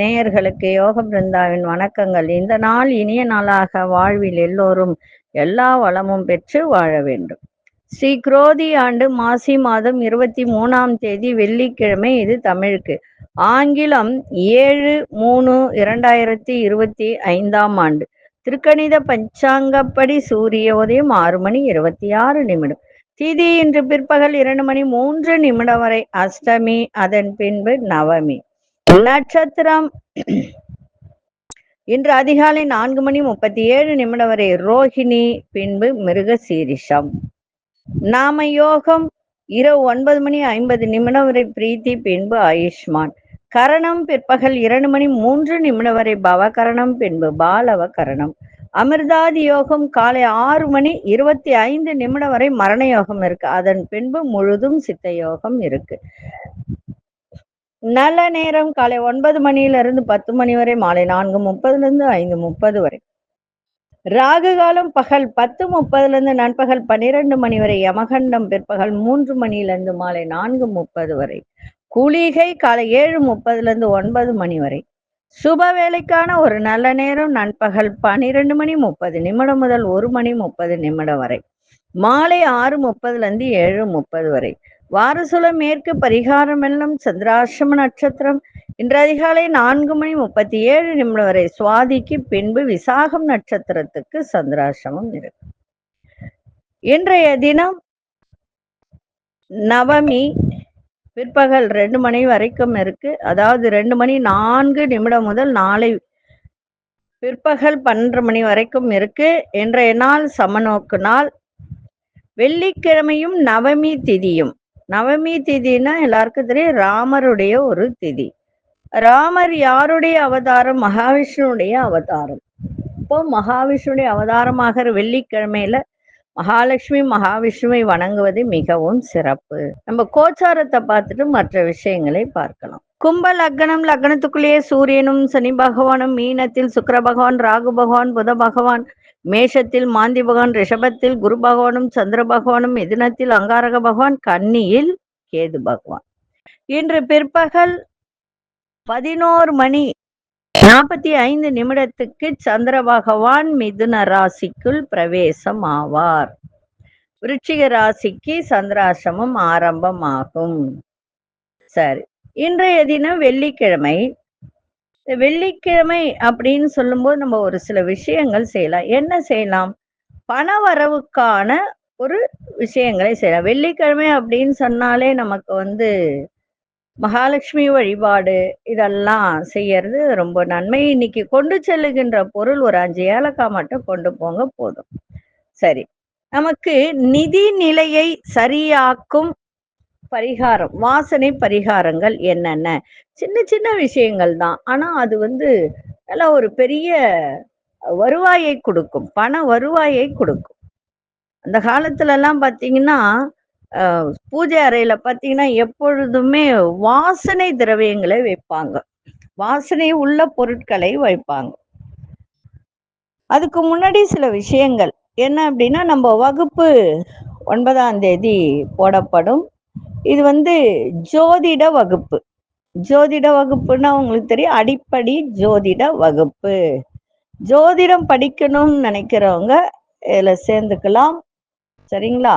நேயர்களுக்கு யோக பிருந்தாவின் வணக்கங்கள். இந்த நாள் இனிய நாளாக வாழ்வில் எல்லோரும் எல்லா வளமும் பெற்று வாழ வேண்டும். ஸ்ரீ குரோதி ஆண்டு மாசி மாதம் இருபத்தி மூணாம் தேதி வெள்ளிக்கிழமை. இது தமிழுக்கு. ஆங்கிலம் ஏழு மூணு இரண்டாயிரத்தி இருபத்தி ஐந்தாம் ஆண்டு. திருக்கணித பஞ்சாங்கப்படி சூரிய உதயம் ஆறு மணி இருபத்தி ஆறு நிமிடம். திதி இன்று பிற்பகல் இரண்டு மணி மூன்று நிமிடம் வரை அஷ்டமி அதன் பின்பு நவமி. நட்சத்திரம். இன்று அதிகாலை நான்கு மணி முப்பத்தி ஏழு நிமிடம் வரை ரோஹிணி பின்பு மிருக சீரிஷம் நாம யோகம் இரவு ஒன்பது மணி ஐம்பது நிமிடம் வரை பிரீத்தி பின்பு ஆயுஷ்மான். கரணம் பிற்பகல் இரண்டு மணி மூன்று நிமிடம் வரை பவகரணம் பின்பு பாலவ கரணம் அமிர்தாதி யோகம் காலை ஆறு மணி இருபத்தி ஐந்து நிமிடம் வரை மரண யோகம் இருக்கு. அதன் பின்பு முழுதும் சித்த யோகம் இருக்கு. நல்ல நேரம் காலை ஒன்பது மணியில இருந்து பத்து மணி வரை மாலை நான்கு முப்பதுல இருந்து ஐந்து முப்பது வரை. ராகு காலம் பகல் பத்து முப்பதுல இருந்து நண்பகல் பன்னிரண்டு மணி வரை யமகண்டம் பிற்பகல் மூன்று மணியில இருந்து மாலை நான்கு முப்பது வரை. குளிகை காலை ஏழு முப்பதுல இருந்து ஒன்பது மணி வரை. சுப வேலைக்கான ஒரு நல்ல நேரம் நண்பகல் பன்னிரெண்டு மணி முப்பது நிமிடம் முதல் ஒரு மணி முப்பது நிமிடம் வரை. மாலை ஆறு முப்பதுல இருந்து ஏழு முப்பது வரை. வாரசுல மேற்கு பரிகாரம் எல்லாம் சந்திராசிரம நட்சத்திரம். இன்று அதிகாலை நான்கு மணி முப்பத்தி ஏழு நிமிடம் வரை சுவாதிக்கு பின்பு விசாகம் நட்சத்திரத்துக்கு சந்திராசிரமம் இருக்கு இன்றைய தினம் நவமி பிற்பகல் ரெண்டு மணி வரைக்கும் இருக்கு. அதாவது ரெண்டு மணி நான்கு நிமிடம் முதல் நாளை பிற்பகல் பன்னெண்டு மணி வரைக்கும் இருக்கு. இன்றைய நாள் சமநோக்கு நாள் வெள்ளிக்கிழமையும் நவமி திதியும். நவமி திதினா எல்லாருக்கும் தெரியும் ராமருடைய ஒரு திதி. ராமர் யாருடைய அவதாரம்? மகாவிஷ்ணுடைய அவதாரம். இப்போ மகாவிஷ்ணுடைய அவதாரமாகிற வெள்ளிக்கிழமையில மகாலட்சுமி மகாவிஷ்ணுவை வணங்குவது மிகவும் சிறப்பு. நம்ம கோச்சாரத்தை பார்த்துட்டு மற்ற விஷயங்களை பார்க்கலாம். கும்ப லக்னம் லக்னத்துக்குள்ளேயே சூரியனும் சனி பகவானும் மீனத்தில் சுக்கர பகவான் ராகு பகவான் புத பகவான் மேஷத்தில் மாந்தி பகவான் ரிஷபத்தில் குரு பகவானும் சந்திர பகவானும் மிதுனத்தில் அங்காரக பகவான் கன்னியில் கேது பகவான். இன்று பிற்பகல் பதினோரு மணி நாற்பத்தி ஐந்து நிமிடத்துக்கு சந்திர பகவான் மிதுன ராசிக்குள் பிரவேசம் ஆவார் விருச்சிக ராசிக்கு சந்திராசிரமம் ஆரம்பமாகும். சரி இன்றைய தினம் வெள்ளிக்கிழமை. வெள்ளிக்கிழமை அப்படின்னு சொல்லும்போது நம்ம ஒரு சில விஷயங்கள் செய்யலாம். என்ன செய்யலாம்? பண வரவுக்கான ஒரு விஷயங்களை செய்யலாம். வெள்ளிக்கிழமை அப்படின்னு சொன்னாலே நமக்கு வந்து மகாலட்சுமி வழிபாடு இதெல்லாம் செய்யறது ரொம்ப நன்மை. இன்னைக்கு கொண்டு செல்லுகின்ற பொருள் ஒரு அஞ்சு ஏலக்காய் மட்டும் கொண்டு போங்க போதும். சரி. நமக்கு நிதி நிலையை சரியாக்கும் பரிகாரம் வாசனை பரிகாரங்கள் என்னென்ன? சின்ன சின்ன விஷயங்கள் தான். ஆனா அது வந்து நல்லா ஒரு பெரிய வருவாயை கொடுக்கும். பண வருவாயை கொடுக்கும். அந்த காலத்துல எல்லாம் பாத்தீங்கன்னா பூஜை அறையில பாத்தீங்கன்னா எப்பொழுதுமே வாசனை திரவியங்களை வைப்பாங்க. வாசனை உள்ள பொருட்களை வைப்பாங்க. அதுக்கு முன்னாடி சில விஷயங்கள். என்ன அப்படின்னா நம்ம வகுப்பு ஒன்பதாம் தேதி போடப்படும். இது வந்து ஜோதிட வகுப்பு. ஜோதிட வகுப்புன்னா உங்களுக்கு தெரியும் அடிப்படை ஜோதிட வகுப்பு. ஜோதிடம் படிக்கணும்னு நினைக்கிறவங்க இதுல சேர்ந்துக்கலாம். சரிங்களா?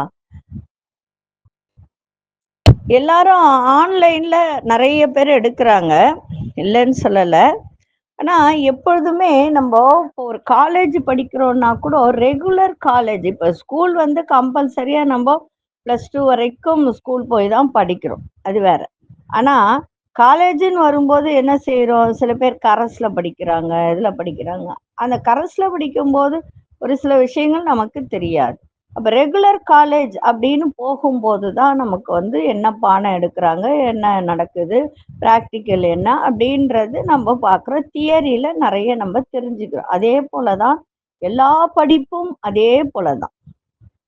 எல்லாரும் ஆன்லைன்ல நிறைய பேர் எடுக்கிறாங்க. இல்லைன்னு சொல்லல. ஆனா எப்பொழுதுமே நம்ம இப்போ ஒரு காலேஜ் படிக்கிறோம்னா கூட ரெகுலர் காலேஜ் இப்போ ஸ்கூல் வந்து கம்பல்சரியா நம்ம ப்ளஸ் டூ வரைக்கும் ஸ்கூல் போய் தான் படிக்கிறோம். அது வேற. ஆனா காலேஜுன்னு வரும்போது என்ன செய்யறோம் சில பேர் கரஸ்ல படிக்கிறாங்க இதுல படிக்கிறாங்க. அந்த கரஸ்ல படிக்கும்போது ஒரு சில விஷயங்கள் நமக்கு தெரியாது. அப்ப ரெகுலர் காலேஜ் அப்படின்னு போகும்போது தான் நமக்கு வந்து என்ன பாடம் எடுக்கிறாங்க என்ன நடக்குது ப்ராக்டிக்கல் என்ன அப்படின்றது நம்ம பார்க்குற தியரியில நிறைய நம்ம தெரிஞ்சுக்கிறோம். அதே போலதான் எல்லா படிப்பும் அதே போலதான்.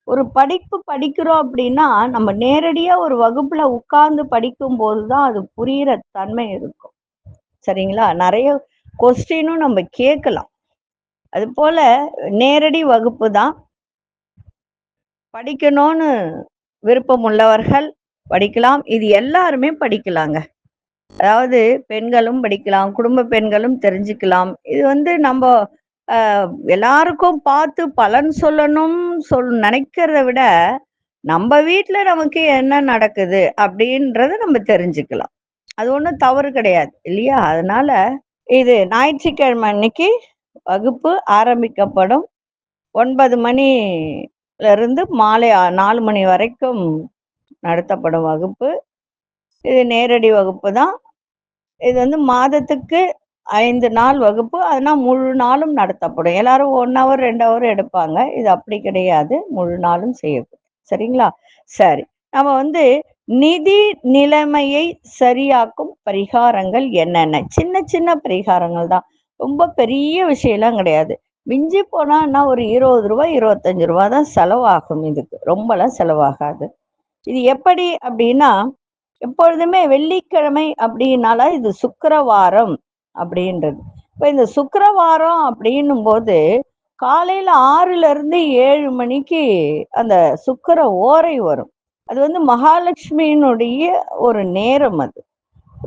ஒரு படிப்பு படிக்கிறோம் அப்படின்னா நம்ம நேரடியா ஒரு வகுப்புல உட்கார்ந்து படிக்கும் போதுதான் அது புரிகிற தன்மை இருக்கும். சரிங்களா? நிறைய கொஸ்டினும் நம்ம கேட்கலாம். அது போல நேரடி வகுப்பு தான். படிக்கணும்னு விருப்பம் உள்ளவர்கள் படிக்கலாம். இது எல்லாருமே படிக்கலாங்க. அதாவது பெண்களும் படிக்கலாம் குடும்ப பெண்களும் தெரிஞ்சுக்கலாம். இது வந்து நம்ம எல்லாருக்கும் பார்த்து பலன் சொல்லணும் சொல் நினைக்கிறத விட நம்ம வீட்டில் நமக்கு என்ன நடக்குது அப்படின்றத நம்ம தெரிஞ்சுக்கலாம். அது ஒன்றும் தவறு கிடையாது இல்லையா? அதனால இது ஞாயிற்றுக்கிழமை அன்னைக்கு வகுப்பு ஆரம்பிக்கப்படும். ஒன்பது மணி இருந்து மாலை நாலு மணி வரைக்கும் நடத்தப்படும் வகுப்பு. இது நேரடி வகுப்பு தான். இது வந்து மாதத்துக்கு ஐந்து நாள் வகுப்பு. அதனால் முழு நாளும் நடத்தப்படும். எல்லாரும் ஒன் ஹவர் ரெண்டு ஹவர் எடுப்பாங்க. இது அப்படி கிடையாது. முழு நாளும் செய்யப்படும். சரிங்களா? சரி. நம்ம வந்து நிதி நிலைமையை சரியாக்கும் பரிகாரங்கள் என்னென்ன? சின்ன சின்ன பரிகாரங்கள் தான். ரொம்ப பெரிய விஷயம்லாம் கிடையாது. மிஞ்சி போனான்னா ஒரு இருபது ரூபாய் இருபத்தஞ்சு ரூபா தான் செலவாகும் இதுக்கு. ரொம்பலாம் செலவாகாது. இது எப்படி அப்படின்னா எப்பொழுதுமே வெள்ளிக்கிழமை அப்படின்னால இது சுக்கரவாரம் அப்படின்றது. இப்போ இந்த சுக்கரவாரம் அப்படின்னும் போது காலையில் ஆறுலேருந்து ஏழு மணிக்கு அந்த சுக்கிர ஓரை வரும். அது வந்து மகாலட்சுமியினுடைய ஒரு நேரம் அது.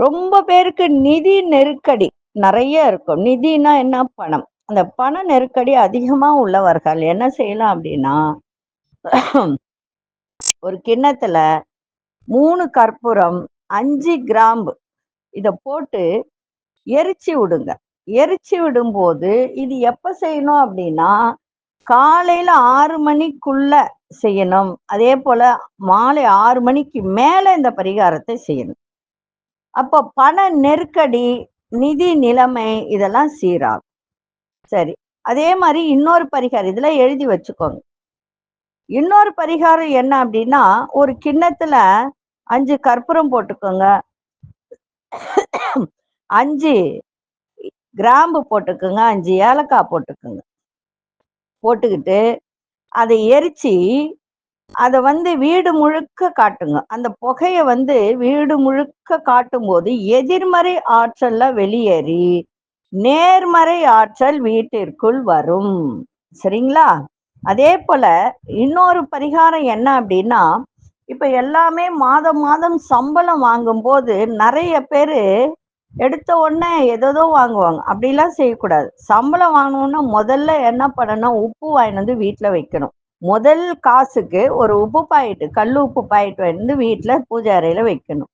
ரொம்ப பேருக்கு நிதி நெருக்கடி நிறைய இருக்கும். நிதினா என்ன பணம்? அந்த பண நெருக்கடி அதிகமா உள்ளவர்கள் என்ன செய்யலாம் அப்படின்னா ஒரு கிண்ணத்துல மூணு கற்பூரம் அஞ்சு கிராம்பு இத போட்டு எரிச்சு விடுங்க. எரிச்சு விடும்போது இது எப்ப செய்யணும் அப்படின்னா காலையில ஆறு மணிக்குள்ள செய்யணும். அதே போல மாலை ஆறு மணிக்கு மேல இந்த பரிகாரத்தை செய்யணும். அப்போ பண நெருக்கடி நிதி நிலைமை இதெல்லாம் சீராகும். சரி. அதே மாதிரி இன்னொரு பரிகாரம் இதுல எழுதி வச்சுக்கோங்க. இன்னொரு பரிகாரம் என்ன அப்படின்னா ஒரு கிண்ணத்துல அஞ்சு கற்பூரம் போட்டுக்கோங்க. அஞ்சு கிராம்பு போட்டுக்கோங்க. அஞ்சு ஏலக்காய் போட்டுக்கோங்க. போட்டுக்கிட்டு அதை எரிச்சு அதை வந்து வீடு முழுக்க காட்டுங்க. அந்த புகையை வந்து வீடு முழுக்க காட்டும் போது எதிர்மறை ஆற்றல்ல வெளியேறி நேர்மறை ஆற்றல் வீட்டிற்குள் வரும். சரிங்களா? அதே போல இன்னொரு பரிகாரம் என்ன அப்படின்னா இப்ப எல்லாமே மாதம் மாதம் சம்பளம் வாங்கும்போது நிறைய பேரு எடுத்த உடனே எதோ வாங்குவாங்க. அப்படிலாம் செய்யக்கூடாது. சம்பளம் வாங்கணும்னா முதல்ல என்ன பண்ணணும்? உப்பு வாங்கிட்டு வந்து வீட்டுல வைக்கணும். முதல் காசுக்கு ஒரு உப்பு பாயிட்டு கல் உப்பு பாயிட்டு வந்து வீட்டுல பூஜை அறையில வைக்கணும்.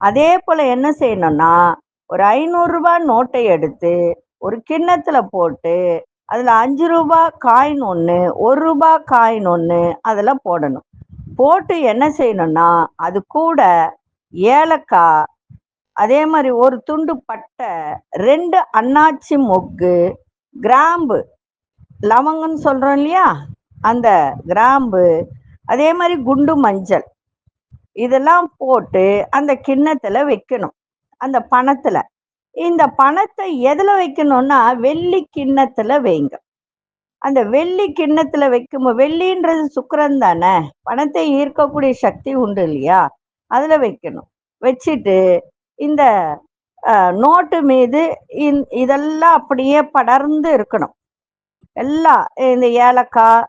அதே போல என்ன செய்யணும்னா ஒரு ஐநூறு ரூபாய் நோட்டை எடுத்து ஒரு கிண்ணத்துல போட்டு அதுல அஞ்சு ரூபாய் காயின் ஒன்று ஒரு ரூபாய் காயின் ஒன்று அதில் போடணும். போட்டு என்ன செய்யணும்னா அது கூட ஏலக்காய் அதே மாதிரி ஒரு துண்டு பட்டை ரெண்டு அன்னாச்சி மொக்கு கிராம்பு லவங்கன்னு சொல்கிறோம் இல்லையா? அந்த கிராம்பு அதே மாதிரி குண்டு மஞ்சள் இதெல்லாம் போட்டு அந்த கிண்ணத்தில் வைக்கணும். அந்த பணத்துல. இந்த பணத்தை எதுல வைக்கணும்னா வெள்ளி கிண்ணத்துல வைங்க. அந்த வெள்ளி கிண்ணத்துல வைக்கும் வெள்ளின்றது சுக்கிரன் தானே. பணத்தை ஈர்க்கக்கூடிய சக்தி உண்டு இல்லையா? அதுல வைக்கணும். வச்சுட்டு இந்த நோட்டு மீது இந்- இதெல்லாம் அப்படியே படர்ந்து இருக்கணும். எல்லாம் இந்த ஏலக்காய்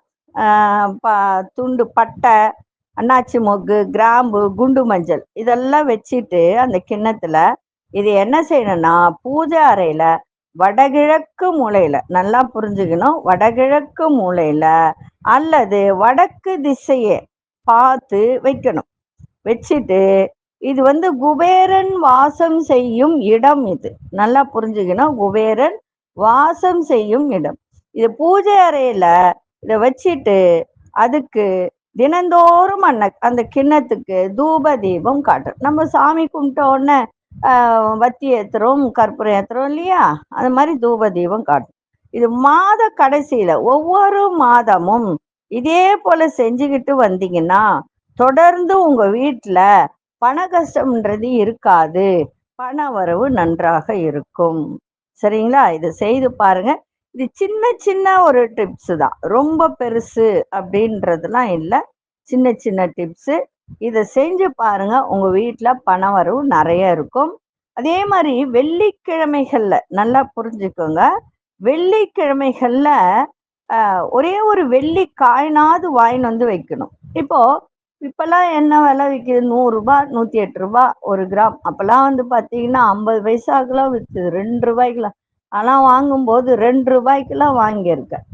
ப- துண்டு பட்டை அண்ணாச்சி மொக்கு கிராம்பு குண்டு மஞ்சள் இதெல்லாம் வச்சுட்டு அந்த கிண்ணத்துல இது என்ன செய்யணும்னா பூஜை அறையில வடகிழக்கு மூலையில நல்லா புரிஞ்சுக்கணும். வடகிழக்கு மூலையில அல்லது வடக்கு திசையை பார்த்து வைக்கணும். வச்சுட்டு இது வந்து குபேரன் வாசம் செய்யும் இடம் இது. நல்லா புரிஞ்சுக்கணும். குபேரன் வாசம் செய்யும் இடம். இது பூஜை அறையில இதை வச்சுட்டு அதுக்கு தினந்தோறும் அன்ன அந்த கிண்ணத்துக்கு தூப தீபம் காட்டும் நம்ம சாமி கும்பிட்ட உடனே வத்தி ஏத்துறோம் கற்பூரம் ஏத்துறோம் இல்லையா? அது மாதிரி தூப தீபம் காட்டும் இது மாத கடைசியில ஒவ்வொரு மாதமும் இதே போல செஞ்சுக்கிட்டு வந்தீங்கன்னா தொடர்ந்து உங்க வீட்டுல பண கஷ்டம்ன்றது இருக்காது. பண வரவு நன்றாக இருக்கும். சரிங்களா? இது செய்து பாருங்க. இது சின்ன சின்ன ஒரு டிப்ஸ் தான். ரொம்ப பெருசு அப்படின்றதுலாம் இல்லை. சின்ன சின்ன டிப்ஸு இதை செஞ்சு பாருங்க. உங்க வீட்டில் பண வரவு நிறைய இருக்கும். அதே மாதிரி வெள்ளிக்கிழமைகள்ல நல்லா புரிஞ்சுக்கோங்க. வெள்ளிக்கிழமைகள்ல ஒரே ஒரு வெள்ளி காயினாவது வாங்கின்னு வந்து வைக்கணும். இப்போ இப்பெல்லாம் என்ன விலை விற்கிது நூறுரூபா நூற்றி எட்டு ரூபா ஒரு கிராம். அப்போல்லாம் வந்து பார்த்தீங்கன்னா ஐம்பது பைசாக்கெல்லாம் விற்கிது ரெண்டு ரூபாய்க்குலாம் ஆனால் வாங்கும்போது ரெண்டு ரூபாய்க்கெல்லாம் வாங்கியிருக்கேன்.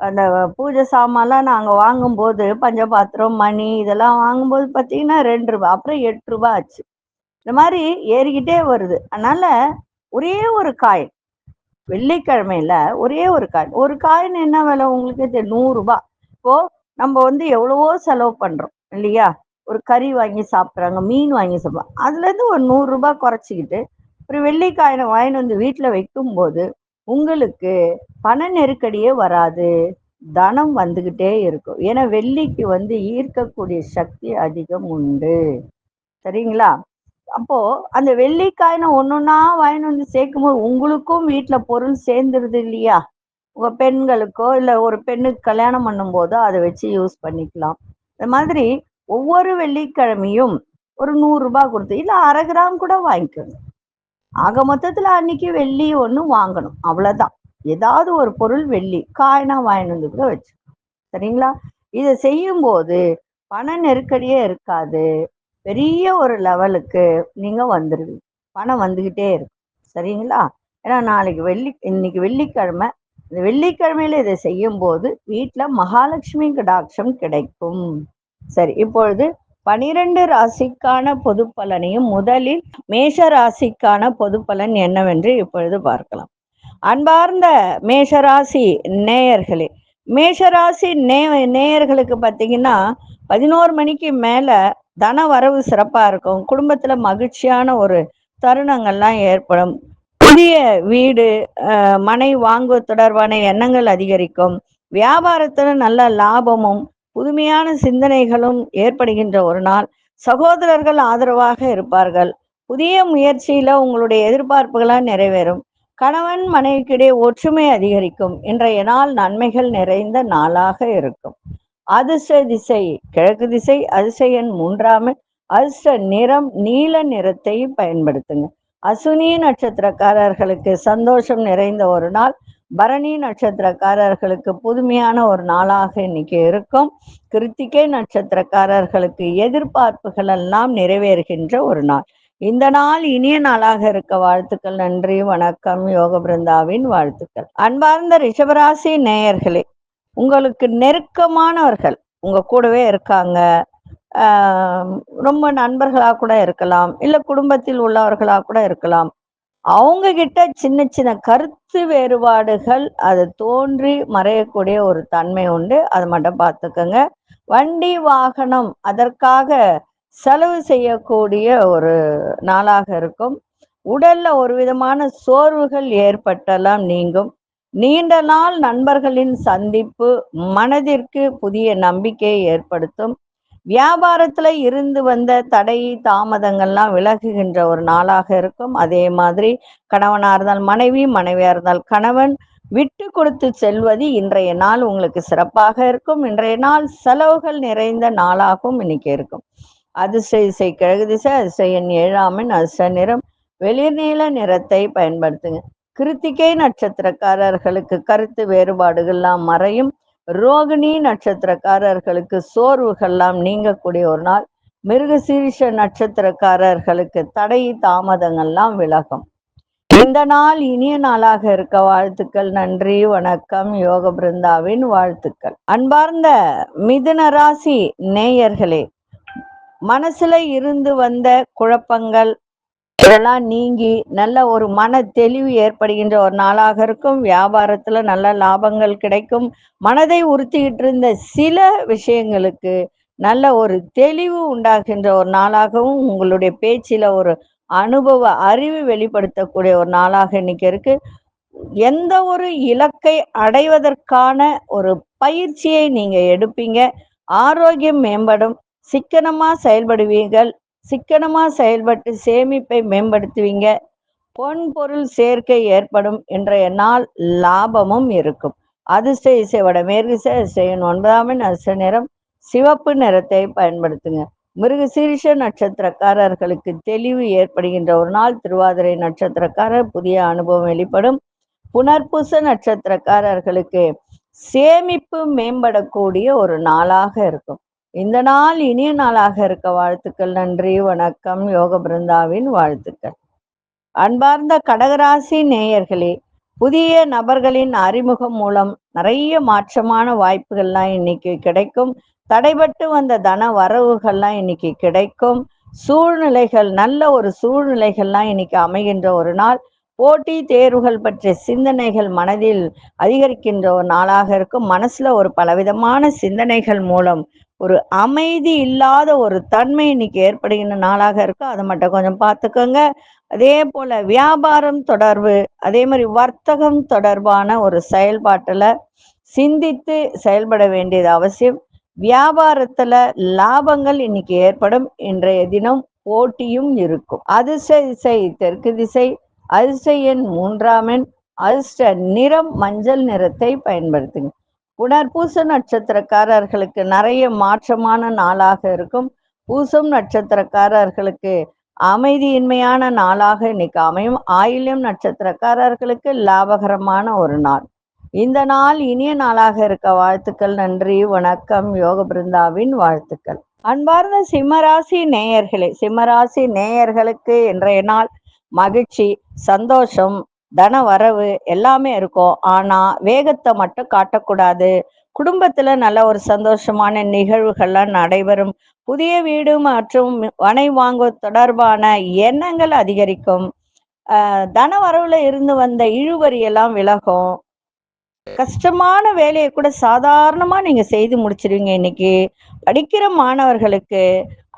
அந்த பூஜை சாமான்லாம் நாங்கள் வாங்கும்போது பஞ்சபாத்திரம் மணி இதெல்லாம் வாங்கும்போது பார்த்தீங்கன்னா ரெண்டு ரூபா அப்புறம் எட்டு ரூபா ஆச்சு. இந்த மாதிரி ஏறிக்கிட்டே வருது. அதனால ஒரே ஒரு காயின் வெள்ளிக்கிழமையில ஒரே ஒரு காயின் ஒரு காயின் என்ன விலை உங்களுக்கு தெரியும் நூறுரூபா இப்போ நம்ம வந்து எவ்வளவோ செலவு பண்றோம் இல்லையா? ஒரு கறி வாங்கி சாப்பிட்றாங்க மீன் வாங்கி சாப்பிட்றாங்க. அதுலேருந்து ஒரு நூறுரூபா குறைச்சிக்கிட்டு ஒரு வெள்ளிக்காயினை வாங்கிட்டு வந்து வீட்டில் வைக்கும்போது உங்களுக்கு பண நெருக்கடியே வராது. தனம் வந்துக்கிட்டே இருக்கும். ஏன்னா வெள்ளிக்கு வந்து ஈர்க்கக்கூடிய சக்தி அதிகம் உண்டு. சரிங்களா? அப்போ அந்த வெள்ளிக்காயினை ஒன்னொன்னா வாங்கிட்டு வந்து சேர்க்கும்போது உங்களுக்கும் வீட்டுல பொருள் சேர்ந்துருது இல்லையா? உங்க பெண்களுக்கோ இல்ல ஒரு பெண்ணுக்கு கல்யாணம் பண்ணும் போதோ அதை வச்சு யூஸ் பண்ணிக்கலாம். இந்த மாதிரி ஒவ்வொரு வெள்ளிக்கிழமையும் ஒரு நூறு ரூபாய் கொடுத்து இல்ல அரை கிராம் கூட வாங்கிக்கணும் ஆக மொத்தத்துல அன்னைக்கு வெள்ளி ஒன்று வாங்கணும். அவ்வளவுதான். ஏதாவது ஒரு பொருள் வெள்ளி. காயினா வாங்கிட்டு வந்து கூட வச்சுக்கணும் சரிங்களா? இதை செய்யும் போது பண நெருக்கடியே இருக்காது. பெரிய ஒரு லெவலுக்கு நீங்க வந்துருவீங்க. பணம் வந்துகிட்டே இருக்கும். சரிங்களா? ஏன்னா நாளைக்கு வெள்ளி இன்னைக்கு வெள்ளிக்கிழமை. இந்த வெள்ளிக்கிழமையில இதை செய்யும் போது வீட்டுல மகாலட்சுமி கடாட்சம் கிடைக்கும். சரி இப்பொழுது பனிரெண்டு ராசிக்கான பொது பலனையும் முதலில் மேஷ ராசிக்கான பொது பலன் என்னவென்று இப்பொழுது பார்க்கலாம். அன்பார்ந்த மேஷராசி நேயர்களே மேஷராசி நே நேயர்களுக்கு பார்த்தீங்கன்னா பதினோரு மணிக்கு மேலே தன வரவு சிறப்பாக இருக்கும். குடும்பத்தில் மகிழ்ச்சியான ஒரு தருணங்கள்லாம் ஏற்படும். புதிய வீடு மனை வாங்குவது தொடர்பான எண்ணங்கள் அதிகரிக்கும். வியாபாரத்தில் நல்ல லாபமும் புதுமையான சிந்தனைகளும் ஏற்படுகின்ற ஒரு நாள். சகோதரர்கள் ஆதரவாக இருப்பார்கள். புதிய முயற்சியில உங்களுடைய எதிர்பார்ப்புகளால் நிறைவேறும். கணவன் மனைவிக்கிடையே ஒற்றுமை அதிகரிக்கும். இன்றைய நாள் நன்மைகள் நிறைந்த நாளாக இருக்கும். அதிர்ஷ்ட திசை கிழக்கு திசை அதிசயன் மூன்றாமல் அதிர்ஷ்ட நிறம் நீல நிறத்தை பயன்படுத்துங்க. அசுனி நட்சத்திரக்காரர்களுக்கு சந்தோஷம் நிறைந்த ஒரு நாள். பரணி நட்சத்திரக்காரர்களுக்கு புதுமையான ஒரு நாளாக இன்னைக்கு இருக்கும். கிருத்திகை நட்சத்திரக்காரர்களுக்கு எதிர்பார்ப்புகள் எல்லாம் நிறைவேறுகின்ற ஒரு நாள். இந்த நாள் இனிய நாளாக இருக்க வாழ்த்துக்கள் நன்றி வணக்கம் யோக பிருந்தாவின் வாழ்த்துக்கள். அன்பார்ந்த ரிஷபராசி நேயர்களே உங்களுக்கு நெருக்கமானவர்கள் உங்க கூடவே இருக்காங்க. ரொம்ப நண்பர்களா கூட இருக்கலாம் இல்ல குடும்பத்தில் உள்ளவர்களா கூட இருக்கலாம். அவங்க கிட்ட சின்ன சின்ன கருத்து வேறுபாடுகள் அது தோன்றி மறையக்கூடிய ஒரு தன்மை உண்டு. அதை மட்டும் பார்த்துக்கோங்க. வண்டி வாகனம் அதற்காக செலவு செய்யக்கூடிய ஒரு நாளாக இருக்கும். உடல்ல ஒரு விதமான சோர்வுகள் ஏற்பட்டெல்லாம் நீங்கும். நீண்ட நாள் நண்பர்களின் சந்திப்பு மனதிற்கு புதிய நம்பிக்கையை ஏற்படுத்தும். வியாபாரத்துல இருந்து வந்த தடை தாமதங்கள்லாம் விலகுகின்ற ஒரு நாளாக இருக்கும். அதே மாதிரி கணவனா இருந்தால் மனைவி மனைவியா இருந்தால் கணவன். விட்டு கொடுத்து செல்வது இன்றைய நாள் உங்களுக்கு சிறப்பாக இருக்கும். இன்றைய நாள் செலவுகள் நிறைந்த நாளாகவும் இன்னைக்கு இருக்கும். அதிர்ஷ்ட இசை கிழகு திசை அதிர்ஷ்ட எண் ஏழாமின் அதிர்ஷ்ட நிறம். வெளிர்நீல நிறத்தை பயன்படுத்துங்க. கிருத்திகை நட்சத்திரக்காரர்களுக்கு கருத்து வேறுபாடுகள்லாம் மறையும். ரோகிணி நட்சத்திரக்காரர்களுக்கு சோர்வுகள்லாம் நீங்கக்கூடிய ஒரு நாள். மிருகசீரிஷ நட்சத்திரக்காரர்களுக்கு தடை தாமதங்கள்லாம் விலகும். இந்த நாள் இனிய நாளாக இருக்க வாழ்த்துக்கள் நன்றி வணக்கம் யோக பிருந்தாவின் வாழ்த்துக்கள். அன்பார்ந்த மிதுன ராசி நேயர்களே மனசுல இருந்து வந்த குழப்பங்கள் இதெல்லாம் நீங்கி நல்ல ஒரு மன தெளிவு ஏற்படுகின்ற ஒரு நாளாக இருக்கும். வியாபாரத்துல நல்ல லாபங்கள் கிடைக்கும். மனதை உறுத்திக்கிட்டு இருந்த சில விஷயங்களுக்கு நல்ல ஒரு தெளிவு உண்டாகின்ற ஒரு நாளாகவும் உங்களுடைய பேச்சில ஒரு அனுபவ அறிவு வெளிப்படுத்தக்கூடிய ஒரு நாளாக இன்னைக்கு இருக்கு. எந்த ஒரு இலக்கை அடைவதற்கான ஒரு பயிற்சியை நீங்க எடுப்பீங்க. ஆரோக்கியம் மேம்படும். சிக்கனமா செயல்படுவீர்கள். சிக்கனமாக செயல்பட்டு சேமிப்பை மேம்படுத்துவீங்க. பொன் பொருள் சேர்க்கை ஏற்படும் இன்றைய நாள் லாபமும் இருக்கும். அதிர்ஷ்ட இசை வடமேற்கு இசையின் ஒன்பதாம் ஒன்பதாமின் அதிர்ஷ்ட நிறம் சிவப்பு நிறத்தை பயன்படுத்துங்க. மிருகசீரிஷ நட்சத்திரக்காரர்களுக்கு தெளிவு ஏற்படுகின்ற ஒரு நாள் திருவாதிரை நட்சத்திரக்காரர் புதிய அனுபவம் வெளிப்படும். புனர்பூச நட்சத்திரக்காரர்களுக்கு சேமிப்பு மேம்படக்கூடிய ஒரு நாளாக இருக்கும். இந்த நாள் இனிய நாளாக இருக்க வாழ்த்துக்கள் நன்றி வணக்கம் யோக பிருந்தாவின் வாழ்த்துக்கள். அன்பார்ந்த கடகராசி நேயர்களே புதிய நபர்களின் அறிமுகம் மூலம் நிறைய மாற்றமான வாய்ப்புகள்லாம் இன்னைக்கு கிடைக்கும். தடைபட்டு வந்த தன வரவுகள்லாம் இன்னைக்கு கிடைக்கும். சூழ்நிலைகள் நல்ல ஒரு சூழ்நிலைகள்லாம் இன்னைக்கு அமைகின்ற ஒரு நாள். போட்டி தேர்வுகள் பற்றிய சிந்தனைகள் மனதில் அதிகரிக்கின்ற ஒரு நாளாக இருக்கும். மனசுல ஒரு பலவிதமான சிந்தனைகள் மூலம் ஒரு அமைதி இல்லாத ஒரு தன்மை இன்னைக்கு ஏற்படுகின்ற நாளாக இருக்கு. அதை மட்டும் கொஞ்சம் பார்த்துக்கோங்க. அதே போல வியாபாரம் தொடர்பு அதே மாதிரி வர்த்தகம் தொடர்பான ஒரு செயல்பாட்டில் சிந்தித்து செயல்பட வேண்டியது அவசியம். வியாபாரத்துல லாபங்கள் இன்னைக்கு ஏற்படும். இன்றைய தினம் போட்டியும் இருக்கும். அதிர்ஷ்ட திசை தெற்கு திசை அதிர்ஷ்ட எண் மூன்றாம் எண் அதிர்ஷ்ட நிறம் மஞ்சள் நிறத்தை பயன்படுத்துங்க. புனர்பூச நட்சத்திரக்காரர்களுக்கு நிறைய மாற்றமான நாளாக இருக்கும். பூசம் நட்சத்திரக்காரர்களுக்கு அமைதியின்மையான நாளாக இன்னைக்கு அமையும். ஆயில்யம் நட்சத்திரக்காரர்களுக்கு லாபகரமான ஒரு நாள். இந்த நாள் இனிய நாளாக இருக்க வாழ்த்துக்கள் நன்றி வணக்கம் யோக பிருந்தாவின் வாழ்த்துக்கள். அன்பார்ந்த சிம்மராசி நேயர்களே சிம்மராசி நேயர்களுக்கு இன்றைய நாள் மகிழ்ச்சி சந்தோஷம் தன வரவு எல்லாமே இருக்கும். ஆனா வேகத்தை மட்டும் காட்டக்கூடாது. குடும்பத்துல நல்ல ஒரு சந்தோஷமான நிகழ்வுகள்லாம் நடைபெறும். புதிய வீடு மற்றும் வனை வாங்குவது தொடர்பான எண்ணங்கள் அதிகரிக்கும். தன வரவுல இருந்து வந்த இழுவரி எல்லாம் விலகும். கஷ்டமான வேலையை கூட சாதாரணமா நீங்க செய்து முடிச்சிருவீங்க இன்னைக்கு. படிக்கிற மாணவர்களுக்கு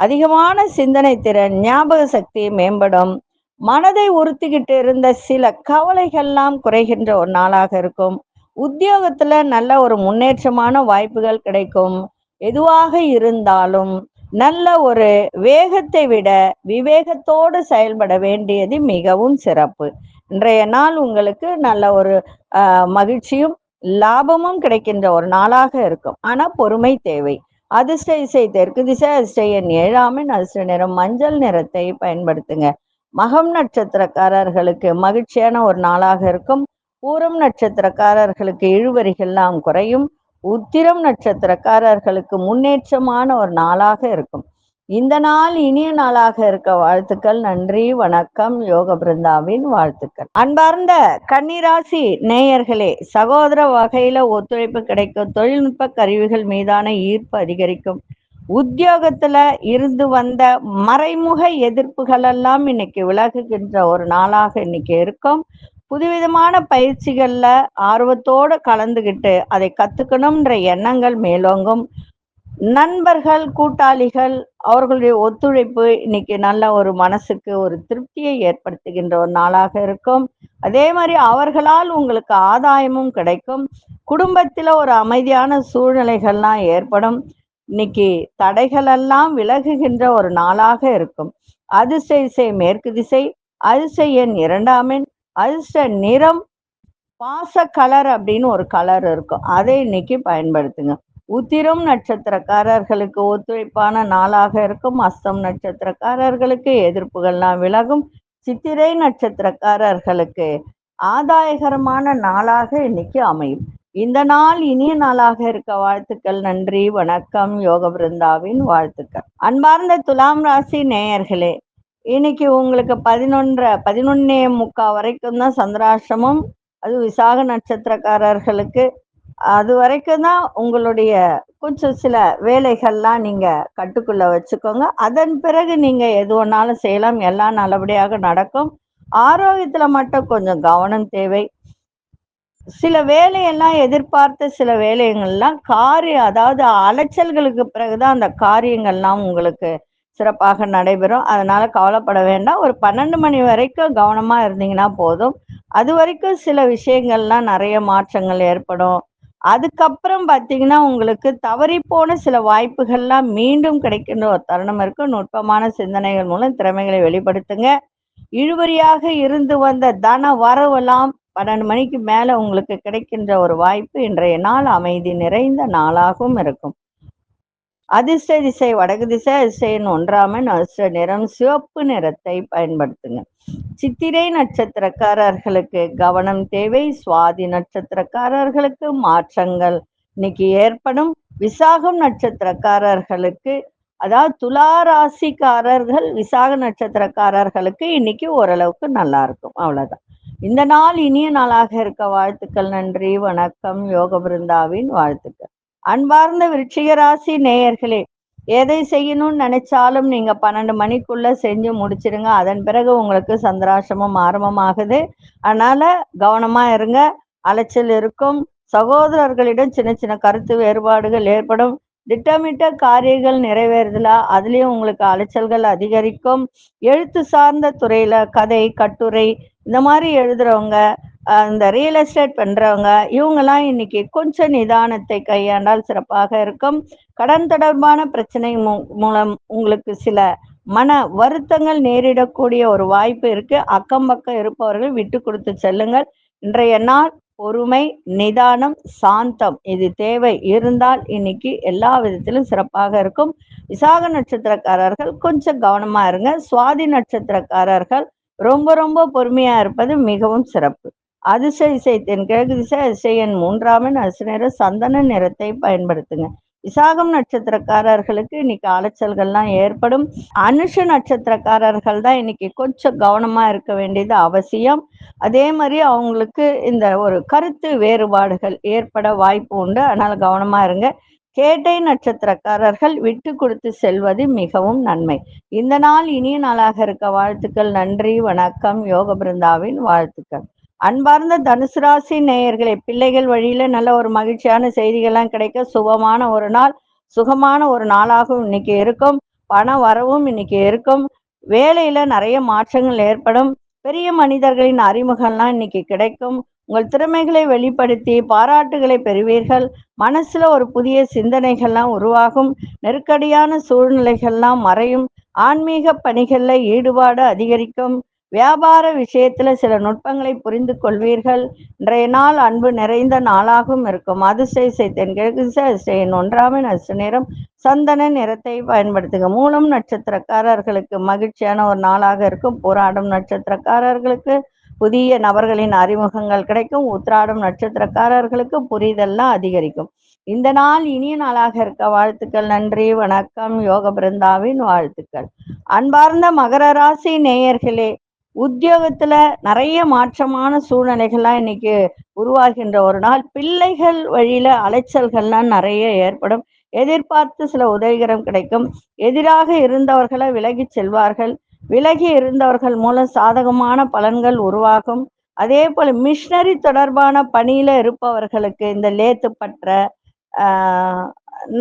அதிகமான சிந்தனை திறன் ஞாபக சக்தி மேம்படும். மனதை உறுத்திக்கிட்டு இருந்த சில கவலைகள்லாம் குறைகின்ற ஒரு நாளாக இருக்கும். உத்தியோகத்துல நல்ல ஒரு முன்னேற்றமான வாய்ப்புகள் கிடைக்கும். எதுவாக இருந்தாலும் நல்ல ஒரு வேகத்தை விட விவேகத்தோடு செயல்பட வேண்டியது மிகவும் சிறப்பு. இன்றைய நாள் உங்களுக்கு நல்ல ஒரு மகிழ்ச்சியும் லாபமும் கிடைக்கின்ற ஒரு நாளாக இருக்கும். ஆனா பொறுமை தேவை. அதிர்ஷ்ட இசை தெற்கு திசை அதிர்ஷ்ட எண் ஏழாமின் அதிர்ஷ்ட நிறம் மஞ்சள் நிறத்தை பயன்படுத்துங்க. மகம் நட்சத்திரக்காரர்களுக்கு மகிழ்ச்சியான ஒரு நாளாக இருக்கும். பூரம் நட்சத்திரக்காரர்களுக்கு இழுவரிகள்லாம் குறையும். உத்திரம் நட்சத்திரக்காரர்களுக்கு முன்னேற்றமான ஒரு நாளாக இருக்கும். இந்த நாள் இனிய நாளாக இருக்க வாழ்த்துக்கள். நன்றி வணக்கம். யோக பிருந்தாவின் வாழ்த்துக்கள். அன்பார்ந்த கன்னிராசி நேயர்களே சகோதர வகையில ஒத்துழைப்பு கிடைக்கும். தொழில்நுட்ப கருவிகள் மீதான ஈர்ப்பு அதிகரிக்கும். உத்தியோகத்துல இருந்து வந்த மறைமுக எதிர்ப்புகள் எல்லாம் இன்னைக்கு விலகுகின்ற ஒரு நாளாக இன்னைக்கு இருக்கும். புதுவிதமான பயிற்சிகள்ல ஆர்வத்தோட கலந்துகிட்டு அதை கத்துக்கணும்ன்ற எண்ணங்கள் மேலோங்கும். நண்பர்கள் கூட்டாளிகள் அவர்களுடைய ஒத்துழைப்பு இன்னைக்கு நல்ல ஒரு மனசுக்கு ஒரு திருப்தியை ஏற்படுத்துகின்ற ஒரு நாளாக இருக்கும். அதே மாதிரி அவர்களால் உங்களுக்கு ஆதாயமும் கிடைக்கும். குடும்பத்துல ஒரு அமைதியான சூழ்நிலைகள்லாம் ஏற்படும். இன்னைக்கு தடைகள் எல்லாம் விலகுகின்ற ஒரு நாளாக இருக்கும். அதிர்ஷ்ட இசை மேற்கு திசை அதிர்ஷ்ட எண் இரண்டாம் எண் அதிர்ஷ்ட நிறம் பாச கலர் அப்படின்னு ஒரு கலர் இருக்கும். அதை இன்னைக்கு பயன்படுத்துங்க. உத்திரம் நட்சத்திரக்காரர்களுக்கு ஒத்துழைப்பான நாளாக இருக்கும். அஸ்தம் நட்சத்திரக்காரர்களுக்கு எதிர்ப்புகள்லாம் விலகும். சித்திரை நட்சத்திரக்காரர்களுக்கு ஆதாயகரமான நாளாக இன்னைக்கு அமையும். இந்த நாள் இனிய நாளாக இருக்க வாழ்த்துக்கள் நன்றி வணக்கம் யோக பிருந்தாவின் வாழ்த்துக்கள். அன்பார்ந்த துலாம் ராசி நேயர்களே இன்னைக்கு உங்களுக்கு பதினொன்ற பதினொன்னே முக்கா வரைக்கும் தான் சந்திராசிரமம் அது விசாக நட்சத்திரக்காரர்களுக்கு. அது வரைக்கும் தான் உங்களுடைய கொஞ்சம் சில வேலைகள்லாம் நீங்க கட்டுக்குள்ள வச்சுக்கோங்க. அதன் பிறகு நீங்க எது வேணாலும் செய்யலாம். எல்லாம் நல்லபடியாக நடக்கும். ஆரோக்கியத்துல மட்டும் கொஞ்சம் கவனம் தேவை. சில வேலையெல்லாம் எதிர்பார்த்த சில வேலைகள்லாம் காரியம் அதாவது அலைச்சல்களுக்கு பிறகுதான் அந்த காரியங்கள்லாம் உங்களுக்கு சிறப்பாக நடைபெறும். அதனால கவலைப்பட வேண்டாம். ஒரு பன்னெண்டு மணி வரைக்கும் கவனமா இருந்தீங்கன்னா போதும். அது வரைக்கும் சில விஷயங்கள்லாம் நிறைய மாற்றங்கள் ஏற்படும். அதுக்கப்புறம் பார்த்தீங்கன்னா உங்களுக்கு தவறி போன சில வாய்ப்புகள்லாம் மீண்டும் கிடைக்கின்ற ஒரு தருணம் இருக்கு நுட்பமான சிந்தனைகள் மூலம் திறமைகளை வெளிப்படுத்துங்க. இழுவரியாக இருந்து வந்த தன வரவெல்லாம் பன்னெண்டு மணிக்கு மேலே உங்களுக்கு கிடைக்கின்ற ஒரு வாய்ப்பு இன்றைய நாள் அமைதி நிறைந்த நாளாகவும் இருக்கும். அதிர்ஷ்ட திசை வடக்கு திசை அதிர்ஷ்டன் ஒன்றாமன் அதிர்ஷ்ட நிறம் சிவப்பு நிறத்தை பயன்படுத்துங்க. சித்திரை நட்சத்திரக்காரர்களுக்கு கவனம் தேவை சுவாதி நட்சத்திரக்காரர்களுக்கு மாற்றங்கள் இன்னைக்கு ஏற்படும். விசாகம் நட்சத்திரக்காரர்களுக்கு அதாவது துலா ராசிக்காரர்கள் விசாக நட்சத்திரக்காரர்களுக்கு இன்னைக்கு ஓரளவுக்கு நல்லா இருக்கும். அவ்வளவுதான். இந்த நாள் இனிய நாளாக இருக்க வாழ்த்துக்கள் நன்றி வணக்கம் யோக பிருந்தாவின் வாழ்த்துக்கள். அன்பார்ந்த விருட்சிகராசி நேயர்களே எதை செய்யணும்னு நினைச்சாலும் நீங்க பன்னெண்டு மணிக்குள்ள செஞ்சு முடிச்சிருங்க. அதன் பிறகு உங்களுக்கு சந்திராசிரமம் ஆரம்பமாகுது. அதனால கவனமா இருங்க. அலைச்சல் இருக்கும். சகோதரர்களிடம் சின்ன சின்ன கருத்து வேறுபாடுகள் ஏற்படும். திட்டமிட்ட காரியங்கள் நிறைவேறுதல? அதுலயும் உங்களுக்கு அலைச்சல்கள் அதிகரிக்கும். எழுத்து சார்ந்த துறையில கதை கட்டுரை இந்த மாதிரி எழுதுறவங்க இந்த ரியல் எஸ்டேட் பண்றவங்க இவங்கெல்லாம் இன்னைக்கு கொஞ்சம் நிதானத்தை கையாண்டால் சிறப்பாக இருக்கும். கடன் தொடர்பான பிரச்சனை மூ- மூலம் உங்களுக்கு சில மன வருத்தங்கள் நேரிடக்கூடிய ஒரு வாய்ப்பு இருக்கு. அக்கம் பக்கம் இருப்பவர்கள் விட்டு கொடுத்து செல்லுங்கள். இன்றைய நாள் பொறுமை நிதானம் சாந்தம். இது தேவை. இருந்தால் இன்னைக்கு எல்லா விதத்திலும் சிறப்பாக இருக்கும். விசாக நட்சத்திரக்காரர்கள் கொஞ்சம் கவனமா இருங்க. சுவாதி நட்சத்திரக்காரர்கள் ரொம்ப ரொம்ப பொறுமையா இருப்பது மிகவும் சிறப்பு. அதிச இசை தென்கிழக்கு திசை இசையன் எண் மூன்றாம் எண் சந்தன நிறத்தை பயன்படுத்துங்க. விசாகம் நட்சத்திரக்காரர்களுக்கு இன்னைக்கு அலைச்சல்கள்லாம் ஏற்படும். அனுஷ நட்சத்திரக்காரர்கள் தான் இன்னைக்கு கொஞ்சம் கவனமா இருக்க வேண்டியது அவசியம். அதே மாதிரி அவங்களுக்கு இந்த ஒரு கருத்து வேறுபாடுகள் ஏற்பட வாய்ப்பு உண்டு. அதனால கவனமா இருங்க. கேட்டை நட்சத்திரக்காரர்கள் விட்டு கொடுத்து செல்வது மிகவும் நன்மை. இந்த நாள் இனிய நாளாக இருக்க வாழ்த்துக்கள். நன்றி வணக்கம். யோக பிருந்தாவின் வாழ்த்துக்கள். அன்பார்ந்த தனுசு ராசி நேயர்களே பிள்ளைகள் வழியில நல்ல ஒரு மகிழ்ச்சியான செய்திகள்லாம் கிடைக்க சுகமான ஒரு நாள் சுகமான ஒரு நாளாகவும் இன்னைக்கு இருக்கும். பண வரவும் இன்னைக்கு இருக்கும். வேலையில நிறைய மாற்றங்கள் ஏற்படும். பெரிய மனிதர்களின் அறிமுகம்லாம் இன்னைக்கு கிடைக்கும். உங்கள் திறமைகளை வெளிப்படுத்தி பாராட்டுகளை பெறுவீர்கள். மனசுல ஒரு புதிய சிந்தனைகள்லாம் உருவாகும். நெருக்கடியான சூழ்நிலைகள்லாம் மறையும். ஆன்மீக பணிகளில் ஈடுபாடு அதிகரிக்கும். வியாபார விஷயத்துல சில நுட்பங்களை புரிந்து கொள்வீர்கள். இன்றைய நாள் அன்பு நிறைந்த நாளாகவும் இருக்கும். அதிர்ஷ்ட இசை தென்கிழக்கு திசை ஒன்றாவின் அசு ஒன்றாமின் சந்தன நிறத்தை பயன்படுத்துங்க மூலம் நட்சத்திரக்காரர்களுக்கு மகிழ்ச்சியான ஒரு நாளாக இருக்கும். போராடும் நட்சத்திரக்காரர்களுக்கு புதிய நபர்களின் அறிமுகங்கள் கிடைக்கும். உத்ராடும் நட்சத்திரக்காரர்களுக்கு புரிதல்லாம் அதிகரிக்கும். இந்த நாள் இனிய நாளாக இருக்க வாழ்த்துக்கள் நன்றி வணக்கம். யோக பிருந்தாவின் வாழ்த்துக்கள். அன்பார்ந்த மகர ராசி நேயர்களே உத்தியோகத்துல நிறைய மாற்றமான சூழ்நிலைகள்லாம் இன்னைக்கு உருவாகின்ற ஒரு நாள். பிள்ளைகள் வழியில அலைச்சல்கள்லாம் நிறைய ஏற்படும். எதிர்பார்த்து சில உதவிகரம் கிடைக்கும். எதிராக இருந்தவர்களை விலகி செல்வார்கள். விலகி இருந்தவர்கள் மூலம் சாதகமான பலன்கள் உருவாகும். அதே போல மிஷினரி தொடர்பான பணியில இருப்பவர்களுக்கு இந்த லேத்து பற்ற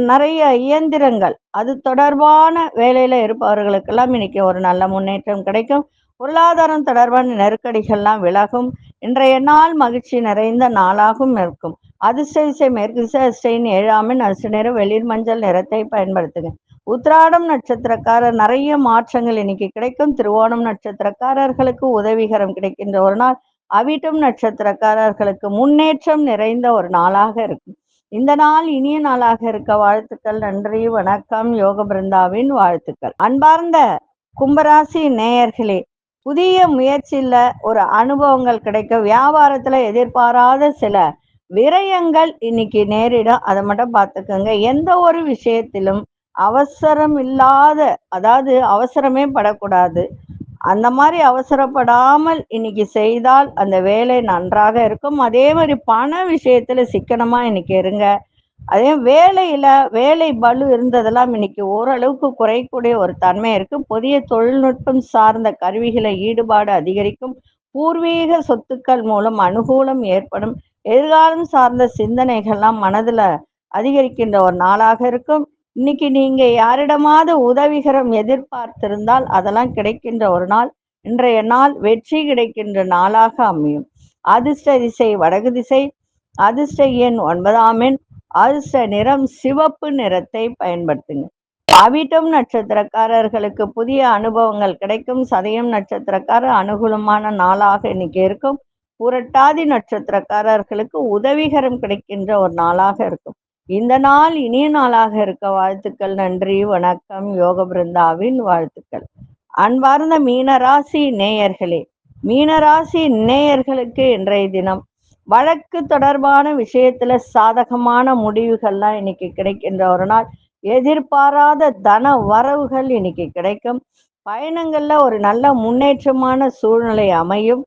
நிறைய இயந்திரங்கள் அது தொடர்பான வேலையில இருப்பவர்களுக்கெல்லாம் இன்னைக்கு ஒரு நல்ல முன்னேற்றம் கிடைக்கும். பொருளாதாரம் தொடர்பான நெருக்கடிகள்லாம் விலகும். இன்றைய நாள் மகிழ்ச்சி நிறைந்த நாளாகவும் இருக்கும். அதிர்ஷ்ட இசை மேற்கு திசை அதிர்ஷ்டின் ஏழாமின் அதிர்ஷ்ட நிறம் வெளிர் மஞ்சள் நிறத்தை பயன்படுத்துங்க. உத்ராடம் நட்சத்திரக்காரர் நிறைய மாற்றங்கள் இன்னைக்கு கிடைக்கும். திருவோணம் நட்சத்திரக்காரர்களுக்கு உதவிகரம் கிடைக்கின்ற ஒரு நாள். அவிட்டம் நட்சத்திரக்காரர்களுக்கு முன்னேற்றம் நிறைந்த ஒரு நாளாக இருக்கும். இந்த நாள் இனிய நாளாக இருக்க வாழ்த்துக்கள் நன்றி வணக்கம் யோக பிருந்தாவின் வாழ்த்துக்கள். அன்பார்ந்த கும்பராசி நேயர்களே புதிய முயற்சியில ஒரு அனுபவங்கள் கிடைக்க வியாபாரத்துல எதிர்பாராத சில விரயங்கள் இன்னைக்கு நேரிடும். அதை மட்டும் பார்த்துக்கோங்க. எந்த ஒரு விஷயத்திலும் அவசரம் இல்லாத அதாவது அவசரமே படக்கூடாது. அந்த மாதிரி அவசரப்படாமல் இன்னைக்கு செய்தால் அந்த வேலை நன்றாக இருக்கும். அதே மாதிரி பண விஷயத்துல சிக்கனமா இன்னைக்கு இருங்க. அதே வேலையில வேலை பளு இருந்ததெல்லாம் இன்னைக்கு ஓரளவுக்கு குறையக்கூடிய ஒரு தன்மை இருக்கு. புதிய தொழில்நுட்பம் சார்ந்த கருவிகளை ஈடுபாடு அதிகரிக்கும். பூர்வீக சொத்துக்கள் மூலம் அனுகூலம் ஏற்படும். எதிர்காலம் சார்ந்த சிந்தனைகள்லாம் மனதுல அதிகரிக்கின்ற ஒரு நாளாக இருக்கும். இன்னைக்கு நீங்க யாரிடமாவது உதவிகரம் எதிர்பார்த்திருந்தால் அதெல்லாம் கிடைக்கின்ற ஒரு நாள். இன்றைய நாள் வெற்றி கிடைக்கின்ற நாளாக அமையும். அதிர்ஷ்ட திசை வடகு திசை. அதிர்ஷ்ட எண் ஒன்பதாம் எண். அதிர்ஷ்ட நிறம் சிவப்பு நிறத்தை பயன்படுத்துங்க. அவிட்டம் நட்சத்திரக்காரர்களுக்கு புதிய அனுபவங்கள் கிடைக்கும். சதயம் நட்சத்திரக்காரர் அனுகூலமான நாளாக இன்னைக்கு இருக்கும். புரட்டாதி நட்சத்திரக்காரர்களுக்கு உதவிகரம் கிடைக்கின்ற ஒரு நாளாக இருக்கும். இந்த நாள் இனிய நாளாக இருக்க வாழ்த்துக்கள் நன்றி வணக்கம் யோக பிருந்தாவின் வாழ்த்துக்கள். அன்பார்ந்த மீனராசி நேயர்களே மீனராசி நேயர்களுக்கு இன்றைய தினம் வழக்கு தொடர்பான விஷயத்துல சாதகமான முடிவுகள்லாம் இன்னைக்கு கிடைக்கின்ற ஒரு நாள். எதிர்பாராத தன வரவுகள் இன்னைக்கு கிடைக்கும். பயணங்கள்ல ஒரு நல்ல முன்னேற்றமான சூழ்நிலை அமையும்.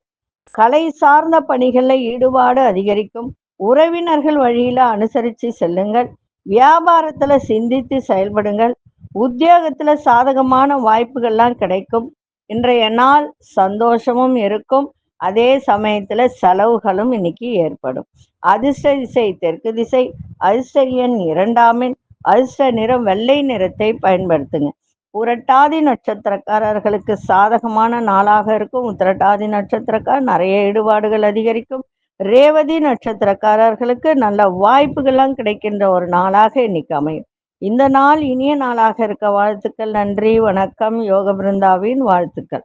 கலை சார்ந்த பணிகள்ல ஈடுபாடு அதிகரிக்கும். உறவினர்கள் வழியில அனுசரித்து செல்லுங்கள். வியாபாரத்துல சிந்தித்து செயல்படுங்கள். உத்தியோகத்துல சாதகமான வாய்ப்புகள்லாம் கிடைக்கும். இன்றைய நாள் சந்தோஷமும் இருக்கும். அதே சமயத்துல செலவுகளும் இன்னைக்கு ஏற்படும். அதிர்ஷ்ட திசை தெற்கு திசை அதிர்ஷ்ட எண் இரண்டாமின் அதிர்ஷ்ட நிறம் வெள்ளை நிறத்தை பயன்படுத்துங்க. புரட்டாதி நட்சத்திரக்காரர்களுக்கு சாதகமான நாளாக இருக்கும். உத்திரட்டாதி நட்சத்திரக்கார் நிறைய ஈடுபாடுகள் அதிகரிக்கும். ரேவதி நட்சத்திரக்காரர்களுக்கு நல்ல வாய்ப்புகள்லாம் கிடைக்கின்ற ஒரு நாளாக இன்னைக்கு அமையும். இந்த நாள் இனிய நாளாக இருக்க வாழ்த்துக்கள். நன்றி வணக்கம். யோக பிருந்தாவின் வாழ்த்துக்கள்.